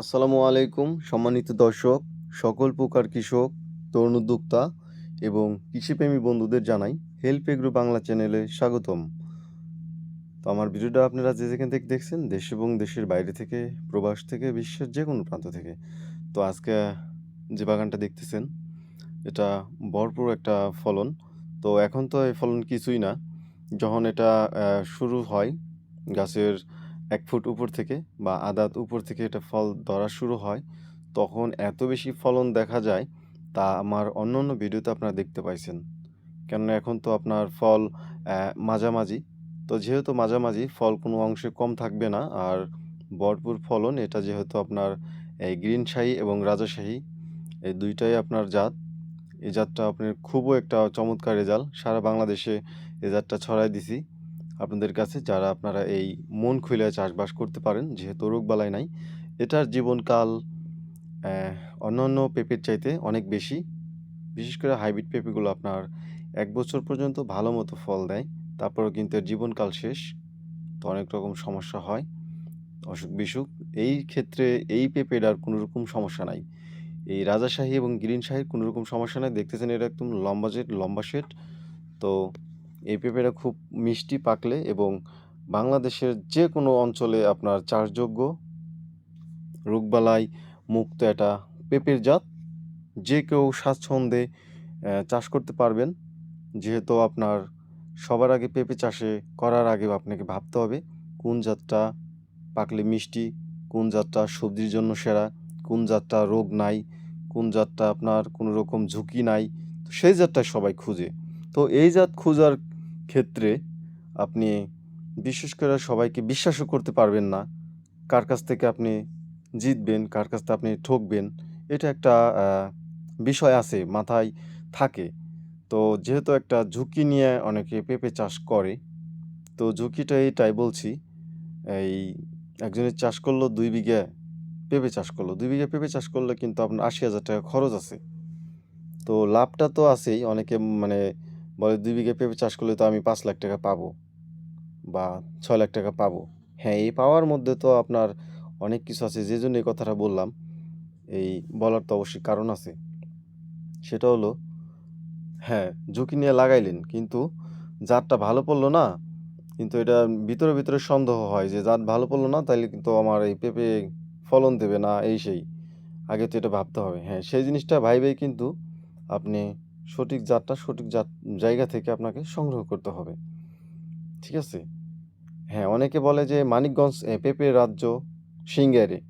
আসসালামু আলাইকুম, সম্মানিত দর্শক, সকল প্রকার কৃষক, তরুণ উদ্যোক্তা এবং কৃষিপ্রেমী বন্ধুদের জানাই হেল্প এগ্রো বাংলা চ্যানেলে স্বাগতম। তো আমার ভিডিওটা আপনারা যে যেখান থেকে দেখছেন, দেশ এবং দেশের বাইরে থেকে, প্রবাস থেকে, বিশ্বের যে কোনো প্রান্ত থেকে, তো আজকে যে বাগানটা দেখতেছেন, এটা ভরপুর একটা ফলন। তো এখন তো এই ফলন কিছুই না। যখন এটা শুরু হয়, গাছের এক ফুট উপর থেকে বা আদাত উপর থেকে এটা ফল ধরা শুরু হয়, তখন এত বেশি ফলন দেখা যায় তা আমার অন্য অন্য ভিডিওতে আপনারা দেখতে পাইছেন। কেননা এখন তো আপনার ফল মাঝামাঝি। তো যেহেতু মাঝামাঝি, ফল কোনো অংশে কম থাকবে না আর ভরপুর ফলন এটা যেহেতু আপনার এই গ্রিন শাহি এবং রাজাশাহী এই দুইটাই আপনার জাত। এই জাতটা আপনার খুবই একটা চমৎকার রেজাল্ট। সারা বাংলাদেশে এই জাতটা ছড়াই দিছি। আপনাদের কাছে যারা আপনারা এই মন খুলে চাষবাস করতে পারেন, যেহেতু রোগবালাই নাই, এটার জীবনকাল অন্যান্য পেঁপের চাইতে অনেক বেশি। বিশেষ করে হাইব্রিড পেঁপেগুলো আপনার এক বছর পর্যন্ত ভালো মতো ফল দেয়, তারপরেও কিন্তু এর জীবনকাল শেষ। তো অনেক রকম সমস্যা হয়, অসুখ বিসুখ। এই ক্ষেত্রে এই পেঁপের আর কোনো রকম সমস্যা নাই। এই রাজাশাহী এবং গ্রিন শাহির কোনো রকম সমস্যা নাই। দেখতেছেন এটা একদম লম্বা জেট লম্বা শেড। তো এই পেঁপেটা খুব মিষ্টি পাকলে এবং বাংলাদেশের যে কোনো অঞ্চলে আপনার চাষযোগ্য রোগবালাই মুক্ত একটা পেঁপের জাত, যে কেউ স্বাচ্ছন্দ্যে চাষ করতে পারবেন। যেহেতু আপনার সবার আগে পেঁপে চাষে করার আগে আপনাকে ভাবতে হবে, কোন জাতটা পাকলে মিষ্টি, কোন জাতটা সবজির জন্য সেরা, কোন জাতটা রোগ নাই, কোন জাতটা আপনার কোনো রকম ঝুঁকি নাই, তো সেই জাতটা সবাই খুঁজে। তো এই জাত খোঁজার ক্ষেত্রে আপনি বিশেষ করে সবাইকে বিশ্বাসও করতে পারবেন না, কার কাছ থেকে আপনি জিতবেন, কার কাছ থেকে আপনি ঠকবেন, এটা একটা বিষয় আছে, মাথায় থাকে। তো যেহেতু একটা ঝুঁকি নিয়ে অনেকে পেঁপে চাষ করে, তো ঝুঁকিটা এইটাই বলছি, এই একজনের চাষ করল দুই বিঘা পেঁপে চাষ করল, দুই বিঘা পেঁপে চাষ করলে কিন্তু আপনার আশি হাজার টাকা খরচ আছে। তো লাভটা তো আছেই, অনেকে মানে বলে, দুই বিঘা পেঁপে চাষ করলে তো আমি পাঁচ লাখ টাকা পাবো বা ছয় লাখ টাকা পাবো। হ্যাঁ এই পাওয়ার মধ্যে তো আপনার অনেক কিছু আছে, যে জন্য এই কথাটা বললাম, এই বলার তো অবশ্যই কারণ আছে। সেটা হলো হ্যাঁ ঝুঁকি নিয়ে লাগাইলেন, কিন্তু জাতটা ভালো পড়ল না, কিন্তু এটা ভিতরে ভিতরে সন্দেহ হয় যে জাত ভালো পড়ল না, তাইলে কিন্তু আমার এই পেঁপে ফলন দেবে না, এই সেই। আগে তো এটা ভাবতে হবে। হ্যাঁ সেই জিনিসটা ভাইবেই কিন্তু আপনি সঠিক জাতটা সঠিক জাত, জায়গা থেকে আপনাকে সংগ্রহ করতে হবে। ঠিক আছে? হ্যাঁ অনেকে বলে যে মানিকগঞ্জ পেঁপে রাজ্য সিঙ্গারে।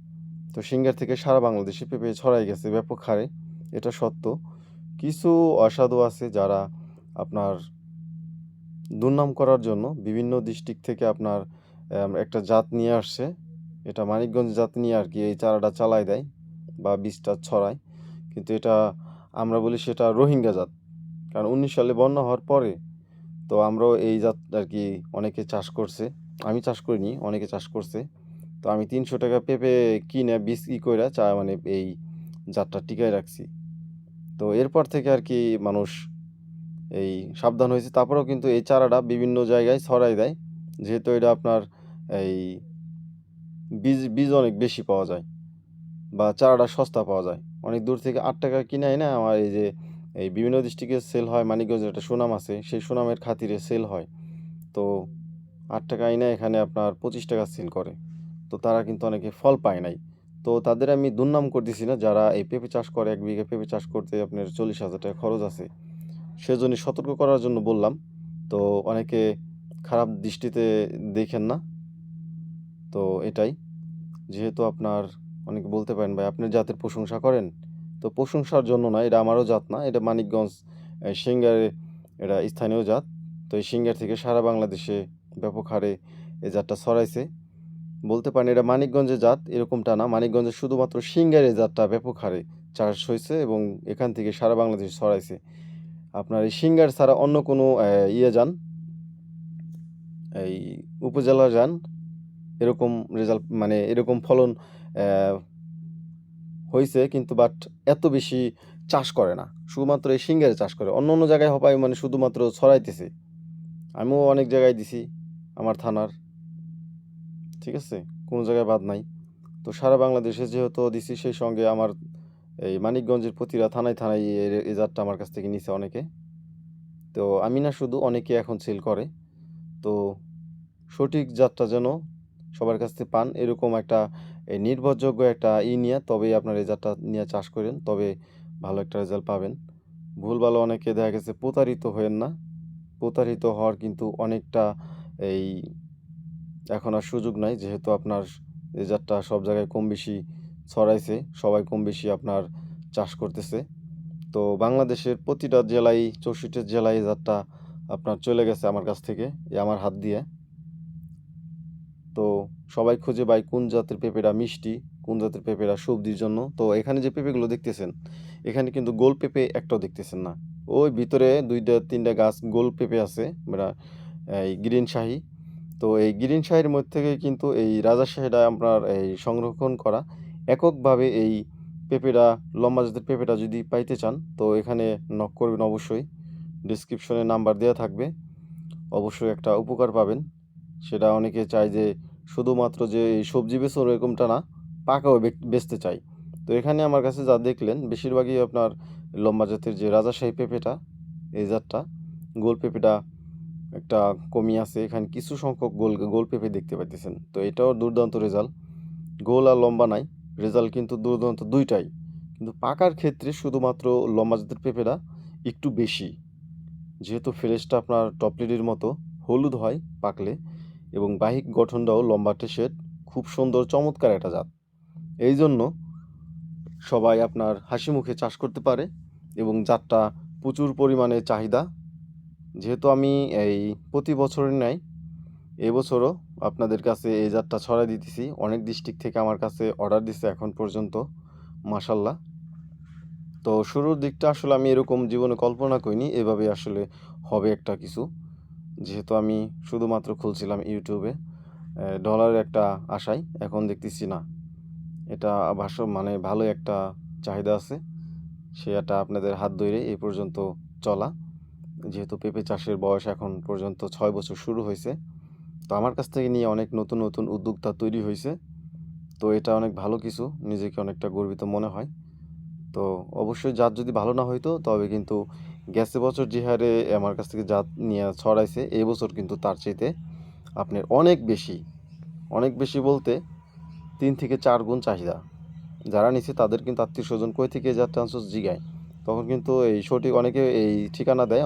তো সিঙ্গার থেকে সারা বাংলাদেশে পেঁপে ছড়াই গেছে, ব্যাপক হারে, এটা সত্য। কিছু অসাধু আছে যারা আপনার দুর্নাম করার জন্য বিভিন্ন ডিস্ট্রিক্ট থেকে আপনার একটা জাত নিয়ে আসছে। এটা মানিকগঞ্জ জাত নিয়ে আর কি এই চারাটা চালাই দেয় বা বীজটা ছড়ায়। কিন্তু এটা আমরা বলি সেটা রোহিঙ্গা জাত। কারণ উনিশ সালে বন্যা হওয়ার পরে তো আমরাও এই জাত আর কি অনেকে চাষ করছে। আমি চাষ করিনি, অনেকে চাষ করছে। তো আমি তিনশো টাকা পেঁপে কিনে বীজ ই কইরা চা মানে এই জাতটা টিকায় রাখছি। তো এরপর থেকে আর কি মানুষ এই সাবধান হয়েছে। তারপরেও কিন্তু এই চারাটা বিভিন্ন জায়গায় ছড়াই দেয়। যেহেতু এটা আপনার এই বীজ বীজ অনেক বেশি পাওয়া যায় বা চারাটা সস্তা পাওয়া যায়। অনেক দূর থেকে আট টাকা কিনে না আমার এই যে, এই বিভিন্ন ডিস্ট্রিক্টে সেল হয় মানিকগঞ্জের একটা সুনাম আছে, সেই সুনামের খাতিরে সেল হয়। তো আট টাকা এনে এখানে আপনার পঁচিশ টাকা সেল করে। তো তারা কিন্তু অনেকে ফল পায় নাই। তো তাদের আমি দুর্নাম করতেছি না, যারা এই পেঁপে চাষ করে, এক বিঘা পেঁপে চাষ করতে আপনার চল্লিশ হাজার টাকা খরচ আছে। সেজন্য সতর্ক করার জন্য বললাম। তো অনেকে খারাপ দৃষ্টিতে দেখেন না। তো এটাই। যেহেতু আপনার অনেকে বলতে পারেন, ভাই, আপনি জাতের প্রশংসা করেন? তো প্রশংসার জন্য না, এটা আমারও জাত না, এটা মানিকগঞ্জ সিঙ্গারে এটা স্থানীয় জাত। তো এই সিঙ্গার থেকে সারা বাংলাদেশে ব্যাপক হারে এই জাতটা ছড়াইছে। বলতে পারেন, এটা মানিকগঞ্জের জাত, এরকমটা না। মানিকগঞ্জের শুধুমাত্র সিঙ্গারের জাতটা ব্যাপক হারে চাষ হয়েছে এবং এখান থেকে সারা বাংলাদেশে ছড়াইছে। আপনার এই সিঙ্গার ছাড়া অন্য কোনো ইয়ে যান, এই উপজেলা যান, এরকম রেজাল্ট মানে এরকম ফলন হয়েছে কিন্তু বাট এত বেশি চাষ করে না। শুধুমাত্র এই সিঙ্গারে চাষ করে। অন্য অন্য জায়গায় হপায় মানে শুধুমাত্র ছড়াইতেছে। আমিও অনেক জায়গায় দিছি আমার থানার। ঠিক আছে? কোনো জায়গায় বাদ নাই। তো সারা বাংলাদেশে যেহেতু দিছি, সেই সঙ্গে আমার এই মানিকগঞ্জের প্রতিটা থানায় থানায় এই জাতটা আমার কাছ থেকে নিছে অনেকে। তো আমি না শুধু অনেকে এখন সেল করে। তো সঠিক জাতটা যেন সবার কাছ থেকে পান, এরকম একটা এই নির্ভরযোগ্য একটা ই নিয়ে তবেই আপনার জাতটা নিয়ে চাষ করেন, তবে ভালো একটা রেজাল্ট পাবেন। ভুল ভালো অনেকে দেখা গেছে প্রতারিত হয়েন না। প্রতারিত হওয়ার কিন্তু অনেকটা এই এখন আর সুযোগ নাই, যেহেতু আপনার জাতটা সব জায়গায় কম বেশি ছড়াইছে, সবাই কম বেশি আপনার চাষ করতেছে। তো বাংলাদেশের প্রতিটা জেলায়, চৌষট্টি জেলায় জাতটা আপনার চলে গেছে আমার কাছ থেকে আমার হাত দিয়ে। তো সবাই খুঁজে পায় কোন জাতের পেঁপেটা মিষ্টি, কোন জাতের পেঁপেটা সবজির জন্য। তো এখানে যে পেঁপেগুলো দেখতেছেন, এখানে কিন্তু গোল পেঁপে একটাও দেখতেছেন না। ওই ভিতরে দুইটা, তিনটা গাছ গোল পেঁপে আছে মানে এই গ্রিন শাহি। তো এই গ্রিন শাহির মধ্যে থেকে কিন্তু এই রাজাশাহীটা আপনার এই সংরক্ষণ করা। এককভাবে এই পেঁপেটা, লম্বা জাতের পেঁপেটা যদি পাইতে চান, তো এখানে নক করবেন অবশ্যই। ডিসক্রিপশনে নাম্বার দেওয়া থাকবে। অবশ্যই একটা উপকার পাবেন। সেটা অনেকে চায় যে শুধুমাত্র যে এই সবজি বেচো এরকমটা না, পাকাও বেচতে চাই তো এখানে আমার কাছে যা দেখলেন, বেশিরভাগই আপনার লম্বা জাতের যে রাজাশাহী পেঁপেটা, এই জাতটা, গোল পেঁপেটা একটা কমি আছে। এখানে কিছু সংখ্যক গোল গোল পেঁপে দেখতে পাইতেছেন। তো এটাও দুর্দান্ত রেজাল্ট। গোল আর লম্বা নাই, রেজাল্ট কিন্তু দুর্দান্ত দুইটাই। কিন্তু পাকার ক্ষেত্রে শুধুমাত্র লম্বা জাতের পেঁপেটা একটু বেশি। যেহেতু ফ্রেশটা আপনার টপলিডির মতো, হলুদ হয় পাকলে এবং বাহিক গঠনটাও লম্বাটে শেড খুব সুন্দর চমৎকার একটা জাত। এই জন্য সবাই আপনার হাসি মুখে চাষ করতে পারে এবং জাতটা প্রচুর পরিমাণে চাহিদা। যেহেতু আমি এই প্রতি বছরের ন্যায় এবছরও আপনাদের কাছে এই জাতটা ছড়াই দিতেছি। অনেক ডিস্ট্রিক্ট থেকে আমার কাছে অর্ডার দিছে এখন পর্যন্ত মাসাল্লাহ তো শুরুর দিকটা আসলে আমি এরকম জীবনে কল্পনা করিনি এভাবে আসলে হবে একটা কিছু। যেহেতু আমি শুধুমাত্র খুলছিলাম ইউটিউবে ডলারের একটা আশায়, এখন দেখতেছি না। এটা ভাষ্য মানে ভালো একটা চাহিদা আছে। সে একটা আপনাদের হাত ধরে এই পর্যন্ত চলা। যেহেতু পেঁপে চাষের বয়স এখন পর্যন্ত ছয় বছর শুরু হয়েছে, তো আমার কাছ থেকে নিয়ে অনেক নতুন নতুন উদ্যোক্তা তৈরি হয়েছে। তো এটা অনেক ভালো কিছু, নিজেকে অনেকটা গর্বিত মনে হয়। তো অবশ্যই জাত যদি ভালো না হইতো, তবে কিন্তু গেছে বছর যে হারে আমার কাছ থেকে জাত নিয়ে ছড়াইছে, এই বছর কিন্তু তার চাইতে আপনার অনেক বেশি। অনেক বেশি বলতে তিন থেকে চার গুণ চাহিদা। যারা নিছে তাদের কিন্তু আত্মীয় স্বজন কই থেকে যা জাতটা জিগায়? তখন কিন্তু এই সঠিক অনেকে এই ঠিকানা দেয়